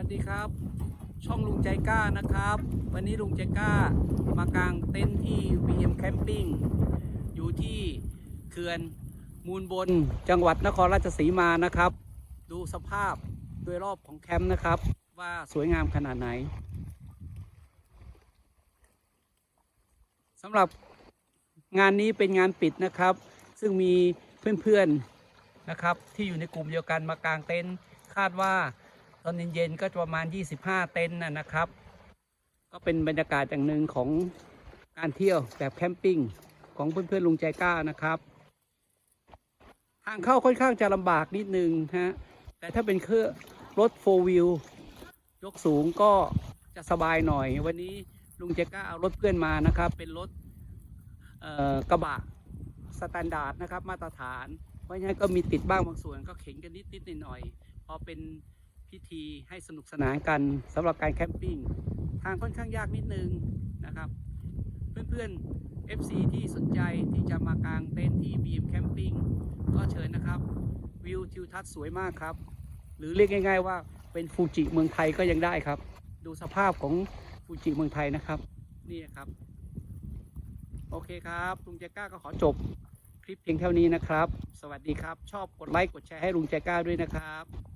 วัสดีครับ ช่องลุงใจกล้านะครับ วันนี้ลุงใจกล้ามากางเต็นท์ที่ VM Camping อยู่ที่เขื่อนมูลบนจังหวัดนครราชสีมานะครับ ดูสภาพโดยรอบของแคมป์นะครับ ว่าสวยงามขนาดไหนสำหรับงานนี้เป็นงานปิดนะครับ ซึ่งมีเพื่อนๆนะครับ ที่อยู่ในกลุ่มเดียวกันมากางเต็นท์คาดว่า อนเย็นๆก็ประมาณ 25 เต็นท์นะนะครับ ก็เป็นบรรยากาศอย่างหนึ่งของการเที่ยวแบบแคมปิ้งของเพื่อนๆลุงใจกล้านะครับ ทางเข้าค่อนข้างจะลำบากนิดนึงฮะแต่ถ้าเป็นเครื่องรถโฟล์วิลยกสูงก็จะสบายหน่อย วันนี้ลุงใจกล้าเอารถเพื่อนมานะครับ เป็นรถกระบะสแตนดาร์ดนะครับ มาตรฐาน เพราะฉะนั้นก็มีติดบ้างบางส่วนก็เข็นกันนิดๆหน่อยๆพอเป็น พิธีให้สนุกสนานกันสำหรับการแคมปิ้งทางค่อนข้างยากนิดนึงนะครับ เพื่อนๆ FC ที่สนใจที่จะมากางเต็นท์ที่ BM Camping ก็เชิญนะครับ วิวทิวทัศน์สวยมากครับ หรือเรียกง่าย ๆ ว่าเป็นฟูจิเมืองไทยก็ยังได้ครับ ดูสภาพของฟูจิเมืองไทยนะครับนี่ครับ โอเคครับลุงแจก้าก็ขอจบคลิปเพียงเท่านี้นะครับ สวัสดีครับ ชอบกดไลค์กดแชร์ให้ลุงแจก้าด้วยนะครับ